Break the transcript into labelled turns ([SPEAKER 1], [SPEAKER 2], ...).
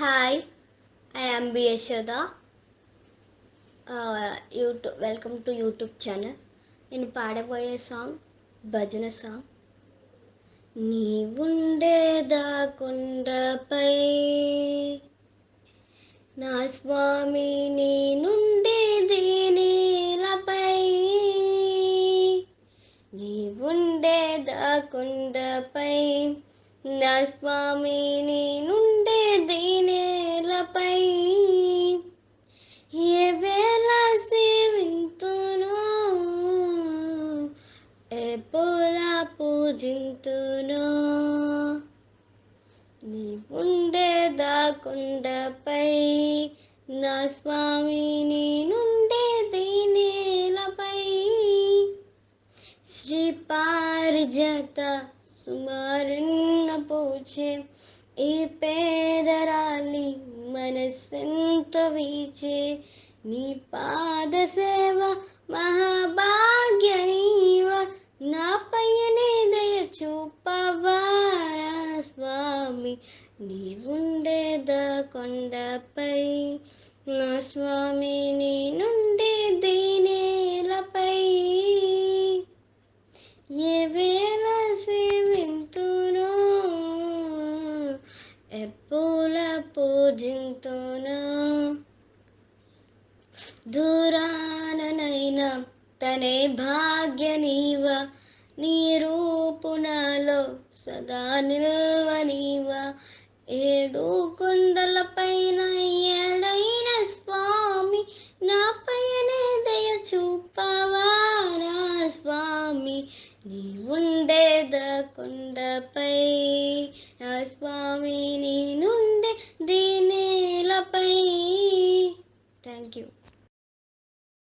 [SPEAKER 1] Hi I am B Yashoda YouTube welcome to YouTube channel నేను పాడబోయే song భజన song నీ ఉండేదా కొండపై నా స్వామి నీ నుండేది నేలపై. నీ కొండపై నా స్వామి నేనుండే దీనేలపై. ఎవేళ ఏ వేళ సేవింతును ఏ పూల పూజింతును. నీ ఉండేదా కొండపై నా స్వామి నేనుండే దీనేలపై. శ్రీ పారిజత సుమారున్న పూచే ఈ పేదరాలి మనసెంత వీచే. నీ పాద సేవ మహాభాగ్యవ నీవ నా దయ చూపవారా స్వామి. నీ ఉండేదా కొండపై నా స్వామి నేను పూజింతునో? దూరాననైనా తనే భాగ్య నీవ నీ రూపునలో సదా నిల్వనీవ ఏడు కొండలపైన ఏడైన స్వామి నా పైనే దయ చూపవారా స్వామి. నీ ఉండేద కొండపై నా స్వామి నేనుండే దీనేలపై థ్యాంక్ యూ